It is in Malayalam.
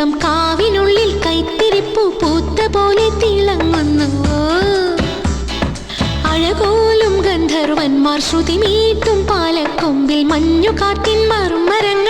ദീപം കാവിനുള്ളിൽ കൈത്തിരിപ്പു പൂത്ത പോലെ തിളങ്ങുന്നു. അഴകോലും ഗന്ധർവന്മാർ ശ്രുതിമീട്ടും പാലക്കൊമ്പിൽ മഞ്ഞുകാട്ടിന്മാർ മരങ്ങൾ